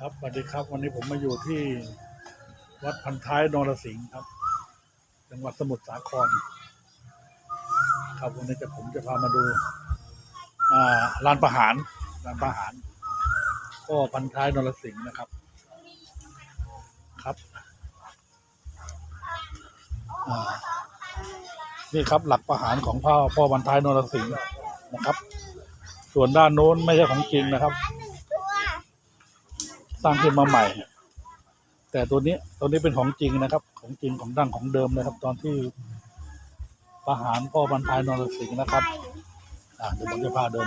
ครับสวัสดีครับ วันนี้ผมมาอยู่ที่วัดพันท้ายนรสิงห์ครับ จังหวัดสมุทรสาคร ครับวันนี้จะผมจะพามาดูลานประหารลานประหาร ก็พันท้ายนรสิงห์นะครับ ครับนี่ครับหลักประหารของพ่อพ่อพันท้ายนรสิงห์นะครับ ส่วนด้านโน้นไม่ใช่ของจริงนะครับ สร้างขึ้นมาใหม่ แต่ตัวนี้ตัวนี้เป็นของจริงนะครับ ของจริงของดั้งของเดิมนะครับ ตอนที่ประหารพ่อบรรทายนรสิงห์นะครับอ่าเดี๋ยวผมจะพาเดิน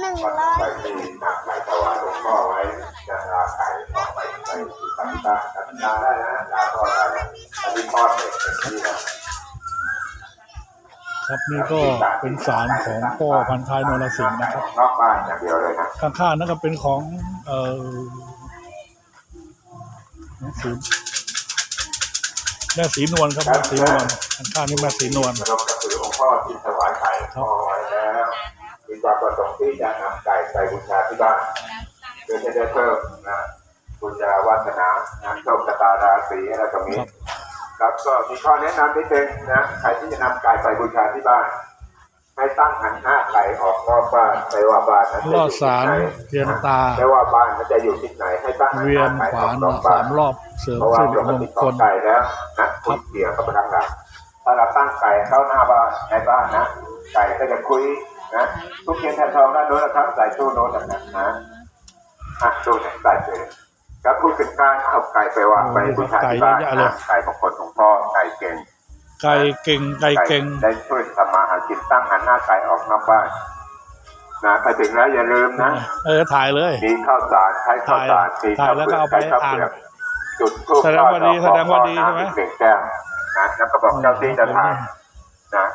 หนึ่งร้อยไปที่นำไก่ถวายหลวงพ่อไว้ ครับนี่ก็เป็นศาลของพ่อพันท้ายนรสิงห์นะครับนอกบ้านอย่างเดียวเลยนะข้างๆนั่นก็เป็นของเอ่อแม่สีแม่สีนวลครับแม่สีนวลข้างๆนี่แม่สีนวลเราจะถือองค์พ่อที่ถวายไก่พ่อไว้แล้วมีความประสงค์ที่จะนำไก่ไปบูชาที่บ้านเพื่อจะได้เพิ่มนะบุญญาวาสนานะโชคชะตาราศีอะไรตรงนี้ ครับครับก็มีข้อแนะนำนิดนึงนะใครที่จะนำไก่ไปบูชาที่บ้าน ให้ตั้งหันหน้าไก่ออกนอกบ้านไม่ว่าบ้านนั้นจะลออดยู่สารที่ไหนเวียนตา ไม่ว่าบ้านนั้นจะอยู่ที่ไหน ให้ตั้งหันเวีหยน้านไก่ขอวาอกนนอกบ้านสามรอบเสริมเพราะว่าสิริปมกงติคของลไก่แล้วนะคุณเกี่ยวกับพนักงานถ้าเราตั้งไก่เข้าหน้าบ้านในบ้านนะไก่ก็จะคุยนะทุกเทียนแทนทองด้านโน้นนะครับใส่ตู้โน้นแบบนั้นนะอะตู้ไหนใส่เลย ก็พูดถึงการเอาไก่ไปวางไปบูชาที่บ้านนะไก่ของคนของพ่อไก่เก่ง ไก่เก่งไก่เก่งได้ช่วยทำมาหากินตั้งหันหน้าไก่ออกนอกบ้านนะไปถึงแล้วอย่าลืมนะ เออถ่ายเลยมีข้าวสารใช้ข้าวสารถ่ายมีข้าวถ่ายแล้วเปลืก็อกเอาไปใช้ข้าวเปลือกอ่านจุดทูบแสดงว่าดีทอแสดงว่าดีขอใช่ไหมน้ำหนึ่งแก้วนะแล้วก็บอกเจ้าที่เจะทานนะ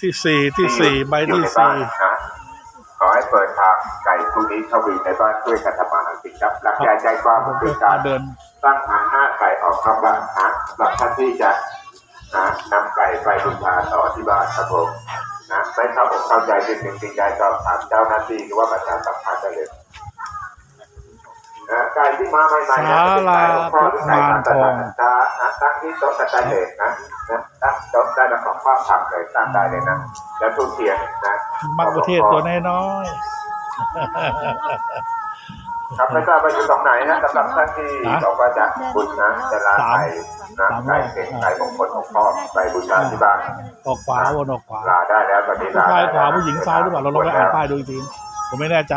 ที่สี่ที่สี่ใบอยู่ที่ในบ้าสี่นนะขอให้ เปิดทางไก่ทุกนี้เข้าไปในบ้านช่วยกันทำมาหากินครับหลักใจใจความคือการเดินตั้งหันหน้าไก่ออกครับว่านนะหลักท่านที่จะนะนำไก่ไปบูชาต่อที่บ้านครับผมนะไม่เข้าอกเข้าใจสิ่งหนึ่งสิ่งใดก็ถามเจ้าหน้าที่หรือว่าประชาสัมพันธ์ได้เลย นะไก่ที่มาใหม่ๆนะเป็นไก่ของพ่อหรือไก่ตามตาดนะนะตั้งที่โต๊ะกระจายเลยนะนะตั้งโต๊ะได้แล้วของภาพทำเลยตั้งได้เลยนะแล้วทุกเทียนนะมักประเทศตัวน้อยครับไม่ทราบว่าอยู่ตรงไหนนะสำหรับท่านที่บอกว่าจะบุญนะจะลาไก่นะไก่เก่งไก่มงคลของพ่อไปบูชาที่บ้านออกขวาวนออกขวาลาได้แล้วตอนนี้ผู้ลาชายขวาผู้หญิงซ้ายหรือเปล่าเราลองไปอ่านป้ายดูอีกทีผมไม่แน่ใจ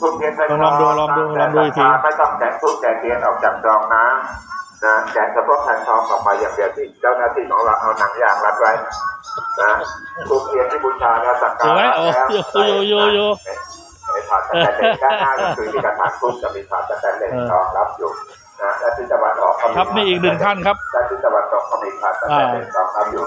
ทุกเทียนลองดูลองดูลองดูอีกทีไม่ต้องแกะทุกแกะเทียนออกจากดองน้ำนะแกะเฉพาะแผ่นทองออกมาอย่างเดียวที่เจ้าหน้าที่ของเราเอาหนังยางรัดไว้นะทุกเทียนที่บูชาแล้วสักสกาวยระโอ้แล้วโยโยโยโยในถอดสแตนเลสด้านหน้าก็คือที่กระถางทูบจะมีถอดสแตนเลสรองรับอยู่นะและที่ตะวันออกก็มีครับนี่อีกหนึ่งท่านครับด้านที่ตะวันตกก็มีถอดสแตนเลสรองรับอยู่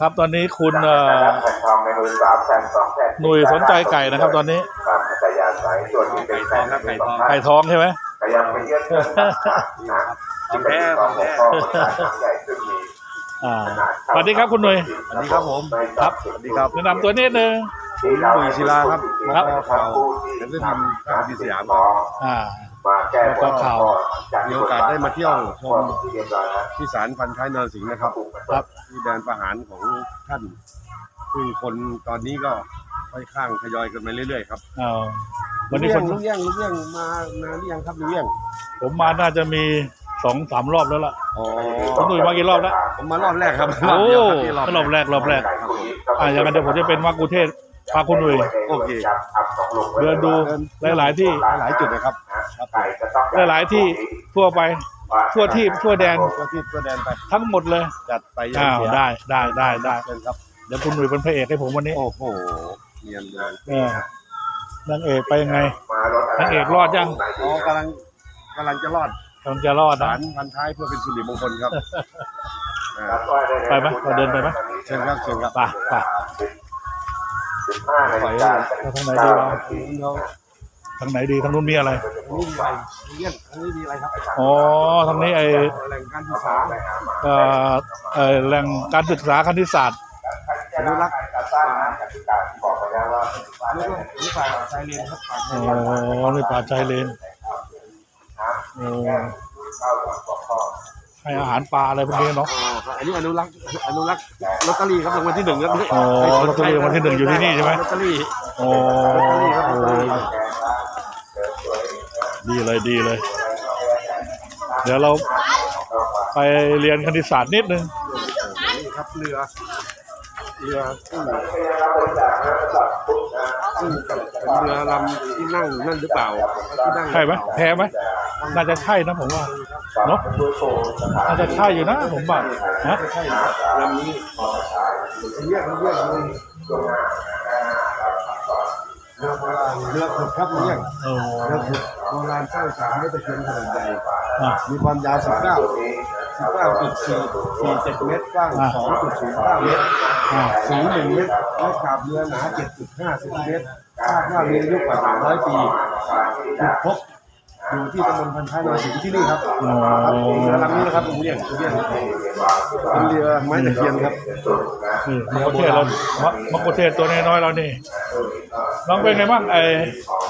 ครับตอนนี้คุณเอ่อแผ่นทองในมือสามแผ่นสองแผ่นหนุ่ยสนใจไก่นะครับ ตอนนี้ตามอัตยาศัยส่วนที่เป็นแผ่นในมือสองไก่แผ่นทองใช่ไหมพยายามไปเยี่ยมเพื่อนนะที่เป็นของหลวงพ่อคนกลางใหญ่ซึ่งมีอ่าขนาดสวัสดีครับคุณหนุ่ยสวัสดีครับผมครับสวัสดีครับแนะนำตัวนิดนึงที่เราหนุ่ยศิลาครับครับมข่าวหนังสือพิมพ์ข่าวดีสยามอ่า มาแก้แล้วก็ข่าวมีโอกาสได้มาเที่ยวชมที่เรียบร้อยแล้วที่ศาลพันท้ายนรสิงห์นะครับครับที่แดนประหารของท่านซึ่งคนตอนนี้ก็ค่อยข้างทยอยกันมาเรื่อยๆครับอ่าวันนี้เลี้คยนงลูกเลี้ยงลูกเลี้ยงมานานหรือยังครับลูกเลี้ยงผมมาน่าจะมีสองสามรอบแล้วล่ะอ๋อคุณหนุ่ยมากี่รอบแล้วผมมารอบแรกครับโอ้รอบเดียวครับที่รอบรอบแรกรอบแรกอ่าอย่างนั้นเดี๋ยวผมจะเป็นวักกุเทศพาคุณหนุ่ยโอเคเดินดูหลายๆที่หลายจุดนะครับ หลายๆที่ทั่วไปทั่วที่ทั่วแดนตัวที่ตัวแดนไปทั้งหมดเลย จัดไปยังอ้าวเสียได้ได้ได้ได้เชิญครับ เดี๋ยวคุณหนุ่ยเป็นพระเอกให้ผมวันนี้โอ้โหเนียนเลยเออนางเอกไปยังไงนางเอกรอดยังอ๋อกำลังกำลังจะรอดกำลังจะรอดศานะลพันท้ายเพื่อเป็นสิริมงคลครับอ่าไปไหมเราเดินไปไหมเชิญครับเชิญครับไปไปสิบห้านาฬิกาไปทางไหนดีวะ ทางไหนดีทางนู้นมีอะไร นี่มีอะไรเยี่ยมอันนี้มีอะไรครับอ๋อทางนี้ไอแหล่งการศึกษาเอ่อเอ่อแหล่งการศึกษาคณิตศาสตร์อนุรักษ์อสร้างกติกาที่บอกไปแล้วว่าแล้วก็หมูป่าชายเลนครับป่าชาอ๋ยเลนอนี่ป่าชายเลนนะโอ้เข้ากับปกครองให้อาหารปลาอะไรพวกนี้เนาะ อ๋อครับอันนี้อนุรักษ์อนุรักษ์ลอตเตอรี่ครับรางวัลที่หนึ่งครับอ๋อลอตเตอรี่รางวัลที่หนึ่งอยู่ที่นี่ใช่ไหม ลอตเตอรี่ โอ้โห ดีเลยดีเลย เดี๋ยวเราไปเรียนคณิตศาสตร์นิดนึงนี่ครับเรือเรือซึ่งรับบริจาคและสัตว์พุทธนะซึ่งเป็นเรือลำที่นั่งนั่นหรือเปล่าที่นั่งใช่ไหมแพ้ไหมน่าจะใช่นะผมว่าเนอะผู้โชว์สถานน่าจะใช่อยู่นะผมว่าฮะใช่ครับลำนี้เรียกเรียกเลยเรือโบราณเรือขุดครับเรียกโอ้เรือขุด โบราณสร้างสารค์ให้ตะเคียนขนาดใหญ่อะ มีความยาว 19 19.447 เมตรกว้าง2.09 เมตรอะ สูง 1 เมตรและขาบเรือหนา 7.5เซนติเมตรคาดว่ามีอายุกว่า 300 ปีถูกพบ อยู่ที่ตำบลพันท้ายนรสิงห์ที่นี่ครับครับเรือลำนี้นะครับคุณเรียนคุณเรียนเป็นเรือไม้ตะเคียนครับนี่มะกุเทศเรามะมะกุเทศตัวน้อยๆเรานี่น้องเป็นไงบ้างไอ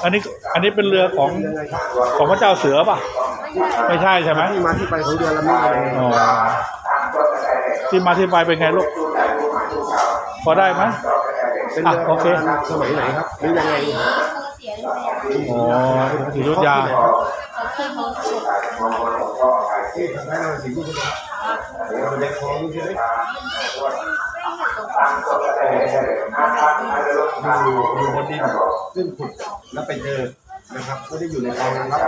อันนี้อันนี้เป็นเรือของของพระเจ้าเสือป่ะ ไม่ใช่ใช่ไหมที่มาที่ไปของเรือลำนี้เป็นยังไงอ๋อที่มาที่ไปเป็นไงลูกพอได้ไหมเป็นอะเรือโอเค สมัยไหนครับหรือยังไง อ๋อศรีอยุธยาที่พันท้ายนรสิงห์ที่นี่เรือเด็กของใช่ไหมอยู่อยู่บนดินซึ่งขุดแล้วไปเจอนะครับไม่ได้อยู่ในคลองนะครับ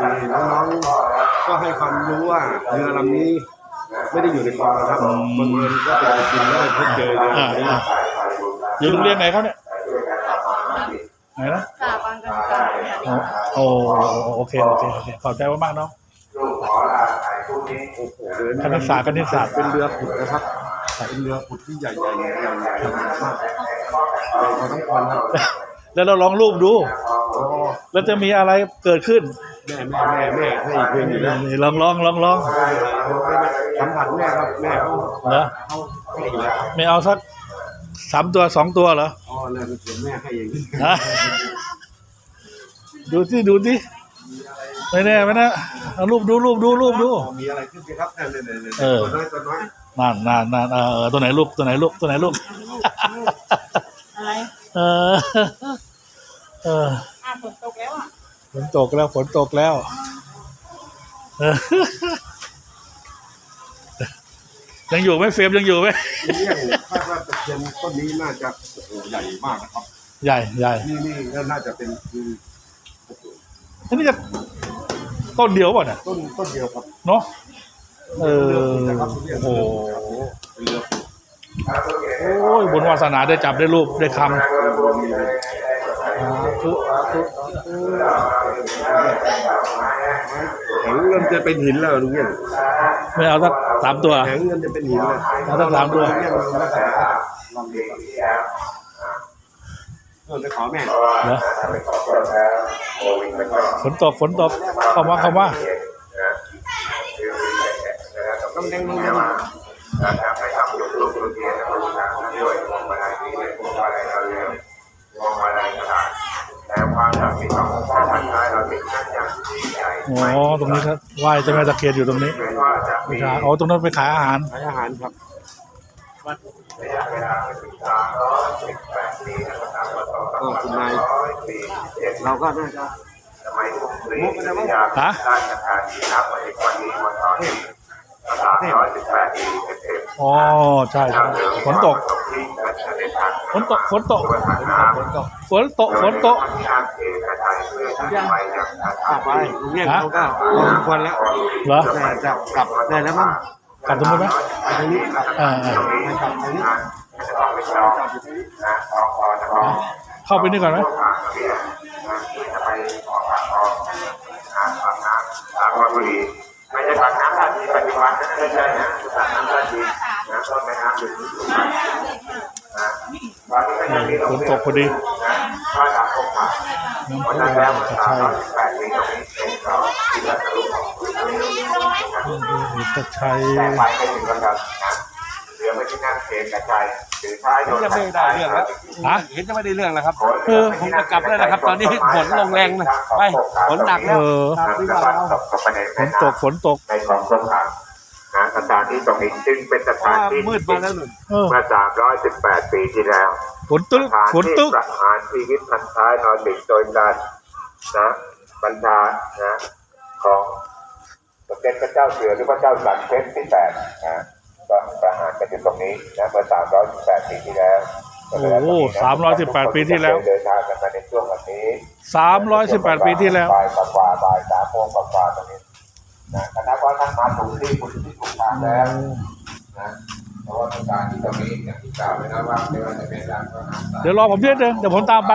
บางทีน้องๆก็ให้ความรู้ว่าเรือลำนี้ไม่ได้อยู่ในคลองนะครับบังเอิญก็ไปกินแล้วไปเจอเรืออยู่โรงเรียนไหนเขาเนี่ย ไหนนะค่ะบางกันกันโอ้โอ้โอเคโอเคโอเคขอบใจมากๆเนาะลูกขอลาถ่ายคู่นี้โอ้โหเรือคณิตศาสตร์คณิตศาสตร์เป็นเรือขุดนะครับเป็นเรือขุดที่ใหญ่ๆใหญ่ๆใหญ่มากใหญ่พอต้องควรครับแล้วเราลองรูปดูโอ้แล้วจะมีอะไรเกิดขึ้น แม่แม่แม่แม่ให้อีกเพลงอยู่แล้วนี่ลองลองลองลองสัมผัสแม่ครับแม่เขาเหรอเขาให้อีกแล้วไม่เอาสักสามตัวสองตัวเหรอ อ๋อเลยเป็นเสียงแม่ให้เองฮะดูสิดูสิไม่แน่ไม่แน่เอารูปดูรูปดูรูปดู มีอะไรขึ้นไหมครับเนี่ยเนี่ยเนี่ยเออ ตัวน้อยตัวน้อยนั่นนั่นนั่นเออตัวไหนลูกตัวไหนลูกตัวไหนลูกอะไรเออเอออะฝนตกแล้วอะฝนตกแล้วฝนตกแล้วเออยังอยู่ไหมเฟรมยังอยู่ไหมเรื่อง คาดว่าตะเคียนต้นนี้น่าจะโอ้โหใหญ่มากนะครับ ใหญ่ใหญ่นี่นี่น่าจะเป็นคืออันนี้จะต้นเดียวป่ะเนี่ยต้นต้นเดียวครับเนาะเออโอ้โหเป็นเรือโอ้ยบุญวาสนาได้จับได้รูปได้คำ ธุสาธุแข็งเงินจะเป็นหินแล้วลุงเงี้ยไม่เอาสักสามตัวแข็งเงินจะเป็นหินเลยเอาสักสามตัวลุงเงี้ยมันลักษณะลองดูก่อนเออจะขอแม่เหรอไปขอก็แล้วโอวิงแล้วก็ฝนตกฝนตกเข้ามาเข้ามาต้องแดงลงแม่มา องท่านท้ายเราติดนั่นอย่างยิ่งใหญ่อ๋อตรงนี้ครับไหว้เจ้าแม่ตะเคียนอยู่ตรงนี้ไม่ว่าจะมีไม่ใช่อ๋อตรงนั้นไปขายอาหารขายอาหารครับระยะเวลาถึงสามร้อยสิบแปดปีนะครับสามร้อยสองก็คุณนายร้อยปีเจ็ดเราก็น่าจะสมั สามร้อยสิบแปดปีเต็มอ๋อใช่ใช่ฝนตกที่เสด็จทางฝนตกฝนตกตัวทางน้ำฝนตกฝนตกฝนตกที่อาเขตไทยเพื่อที่ไปยังทางกลับไปลุงเงี้ยเขาก็พอสมควรแล้วเหรอแต่จะกลับได้แล้วมั้งกลับตรงนู้นไหมไปทางนี้ครับอ่าอ่าไปกลับทางนี้จะต้องไปจองนะออกออกจะออกเข้าไปนี่ก่อนไหมทางเสียนะจะไปออกปากออกทางปากน้ำทางวัดบุรี ไม่ใช่ปากน้ำท่าที่ปัจจุบันนั้นไม่ใช่นะปากน้ำท่าที่นะต้นแม่น้ำอยู่ที่สุพรรณนะตอนนี้ก็ยังมีฝนตกพอดีนะบ้านหลังองค์พระน้ำวันพุนั้นแล้วจะสามใช่ร้อยสิบแปดปีตรงนี้เป็นเราที่จะทะลุของจะใช่แต่ไปไม่ถึงกันนะ เหลือไม่ถึงนั่งเอกชัยถือท้ายโดนยังไม่ได้เรื่องแล้วฮะเห็นจะไม่ได้เรื่องแล้วครับเออผมจะกลับแล้วนะครับ ตอนนี้ฝนลงแรงนะไปฝนหนักเอแล้วอครับพี่บ่าวเราตกเข้าไปในฝแม่นน้ำตกฝนตกในคลองสงขลานะสถานที่ตรงนี้จึงเป็นสเพราะถานว่าที่มืดมาแล้วหนุนเออเมื่อ318ปีที่แล้วฝนตึ๊กสถานฝนที่ตึ๊กประหารชีวิตพันท้ายนอนติดโดยการนะบรรดานะของสมเด็จพระเจ้าเสือหรือพระเจ้าสันเพชรที่แปดนะ ก็ประหารกันอยู่ตรงนี้นะเมื่อ318ปีที่แล้วโอ้โห318ปีที่แล้วเดินทางกันมาในช่วงวันนี้สามร้อยสิบแปดปีที่แล้วบ่ายกว่าๆบ่ายสามโมงกว่าๆตรงนี้นะคณะว่าท่านมาถูกที่คุณที่ถูกทางแล้วนะเพราะว่าสถานที่ตรงนี้อย่างที่กล่าวไว้นะว่าไม่ว่าจะเป็นการประหารเดี๋ยวรอผมนิดนึงเดี๋ยวผมตามไป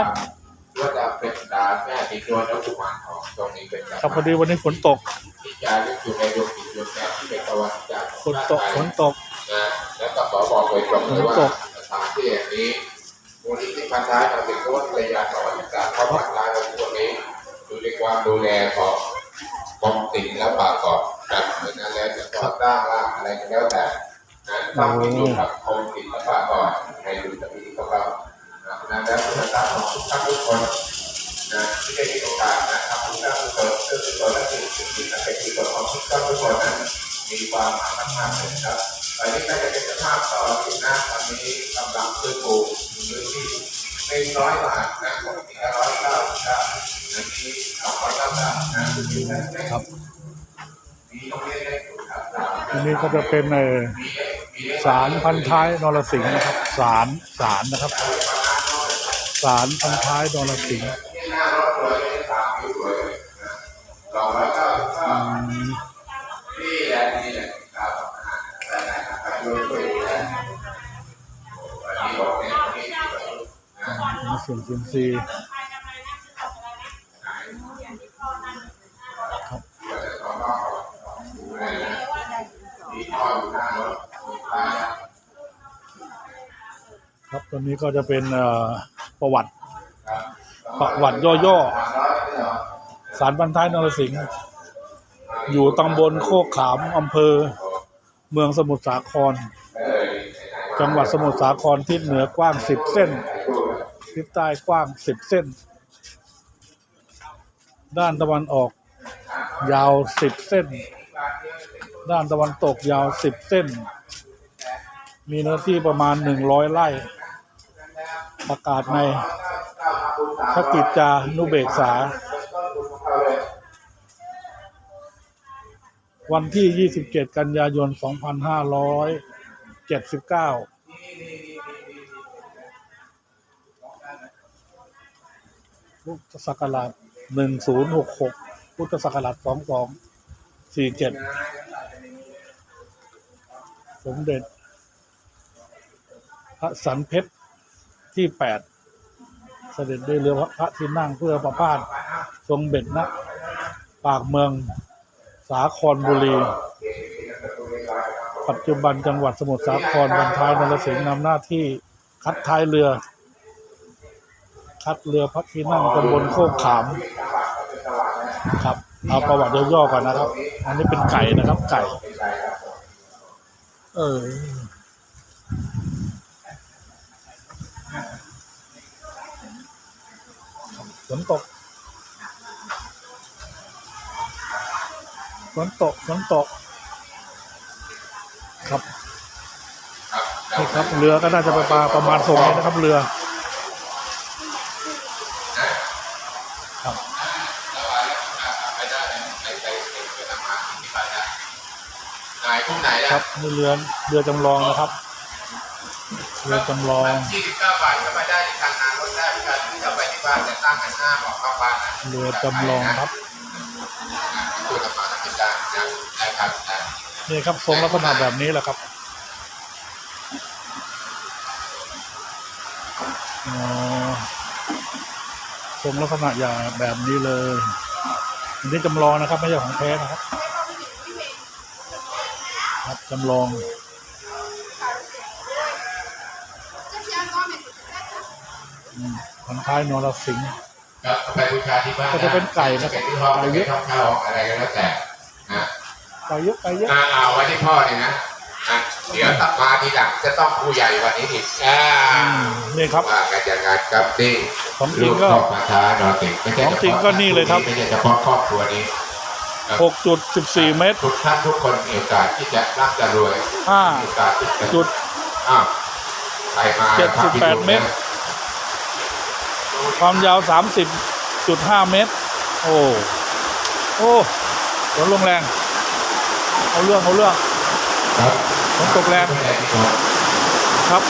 ก็จะเป็นดาแม่ติดตัวแล้วกุมารทองตรงนี้เป็นครับพอดีวันนี้ฝนตก ที่จะเรียกอยู่ในดวงจิตดวงใจที่เป็นตะวันจากฝนตกฝนตกนะแล้วก็ขอบอกโดยตรงเลยว่าฝนตกสถานที่แห่งนี้มูลนิธิพันท้ายเราเป็นโค้ชระยะประวัติศาสตร์เข้าพันท้ายเราตรงนี้ดูในความดูแลของกองศิลป์และป่ากอบกันเหมือนนั้นแล้วจะก่อสร้างร่างอะไรก็แล้วแต่นะต้องมีอยู่กับกองศิลป์และป่ากอบในดูตะวีของเรานะเพราะฉะนั้นแล้วจะตั้งของทุกท่านทุกคนนะที่ได้มีโอกาสนะครับ ทุกท่านทุกคนซึ่งเป็นและสิ่งสิ่งที่เป็นที่ตัวของทุกท่านทุกคนนั้นมีความหมายมากเลยนะครับตอนนี้ก็จะเป็นสภาพตอนที่หนะตอนนี้กำลังซื้อปูพื้นที่หนึ่งร้อยบาทนะปกติร้อยเก้าสิบเก้าอันนี้สองร้อยเก้าสิบนะครับมีตรงนี้ได้อยู่ครับทีนี้ก็จะเป็นเออสารพันท้ายนรสิงห์นะครับสารสารนะครับสารพันท้ายนรสิงห์ สียงเซียมซีมีพ่ออยู่หน้ารถมีตาครับตอนนี้ก็จะเป็นประวัติประวัติย่อสาร้อยไม่เหรอๆสารท้ายนรสิงห์อยู่ตำบลโคกขามอำเภอ เมืองสมุทรสาคร จังหวัดสมุทรสาครทิศเหนือกว้างสิบเส้น ทิศใต้กว้างสิบเส้น ด้านตะวันออก ยาวสิบเส้น ด้านตะวันตกยาวสิบเส้น มีเนื้อที่ประมาณหนึ่งร้อยไร่ ประกาศในพระกิจจานุเบกษา วันที่ 27 กันยายน 2579 พุทธศักราช1066พุทธศักราช2247สมเด็จ พระสันเพชรที่8เสด็จด้วยเรือพระที่นั่งเพื่อประพาสทรงเบ็ดนะปากเมืองสาครบุรี ปัจจุบันจังหวัดสมุทรสาครบรรทายนรสิงห์นำหน้าที่คัดท้ายเรือ คัดเรือพระที่นั่งตำบลโคกขาม ครับ เอาประวัติย่อๆก่อนนะครับ อันนี้เป็นไก่นะครับ ไก่ เออฝนตกฝนตกฝนตก ครับนี่ครับเรือก็น่าจะไปปลาประมาณทรงนะครับเรือ ครับไปได้ไปไปไปทำงานที่บ้านได้นายพวกไหนครัล่ะบนี่เรือเรือจำลองนะครับ เรือจำลอง ยี่สิบเก้าบาทก็ไปได้ที่ทางงานรถได้เหมือนกันที่จะไปที่บ้านแต่ตั้งกันหน้าบอกเข้าบ้านนะเรือจำลองครับพูดออกมาแล้วกินได้นะได้ครับได้นี่ครับทรงลักษณะแบบนี้แหละครับอ๋อ ทรงลักษณะอย่างแบบนี้เลยอันนี้จำลองนะครับ ไม่ใช่ของแท้นะครับ ครับจำลองอืมพันท้ายนรสิงห์ครับไปบูชาที่บ้านก็จะเป็นไก่นะครับเป็นที่ห้องไก่เป็นเยอะที่ห้องข้าวอะไรก็แล้วแต่นะไก่เยอะไก่เยอะอ่าเอาไว้ที่พ่อเนี่ยนะนะ เดี๋ยวตัดมาทีหลังจะต้องผู้ใหญ่กวันนี้อีกอ่าอืมนี่ครับว่ากันอย่างนั้นครับนี่ของจริงก็ลูพ่อมาท้านอนเด็กไม่ใช่ของจริงก็นี่เลยครับไม่ใช่เฉพาะครอบครัวนี้6.14 เมตร ทุกท่านทุกคนมีโอกาสที่จะร่ำจะรวยห้ามีโอกาสที่จะจุดอ้าวใครมาเจ็ดสิบแปดเมตร ความยาว 30.5 เมตร โอ้ โอ้ฝนลงแรง เอาเรื่อง เอาเรื่องครับ ฝนตกแรงครับ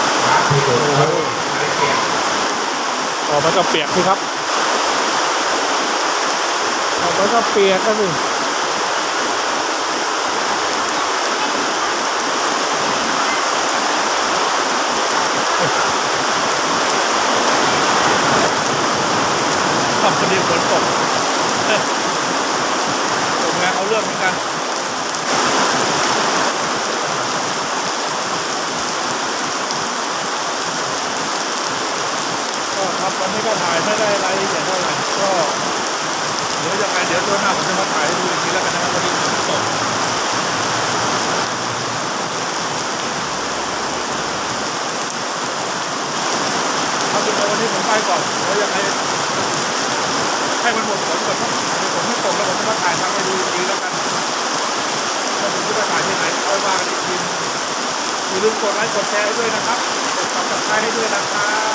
ออกไปก็เปียกสิครับออกไปก็เปียกก็สิขับพอดียวฝนตกเอ้ยตกงานเอาเรื่องเหมือนกัน ก็ครับวันนี้ก็ถ่าย ไม่ได้รายละเอียดเท่าไหร่ก็เดี๋ยวยังไงเดี๋ยวตัวหน้าผมจะมาถ่ายให้ดูอีกทีแล้วกันนะครับวันนี้ฝนตกเอาเป็นว่าวันนี้ผมไปก่อนเดี๋ยวยังไงให้มันหมดฝนก่อนครับเดี๋ยวผมไม่ตกแล้วผมจะมาถ่ายทำให้ดูอีกทีแล้วกันว่าผมจะไปถ่ายที่ไหนค่อยว่ากันอีกทีอย่าลืมกดไลค์กดแชร์ให้ด้วยนะครับกดติดตามให้ด้วยนะครับ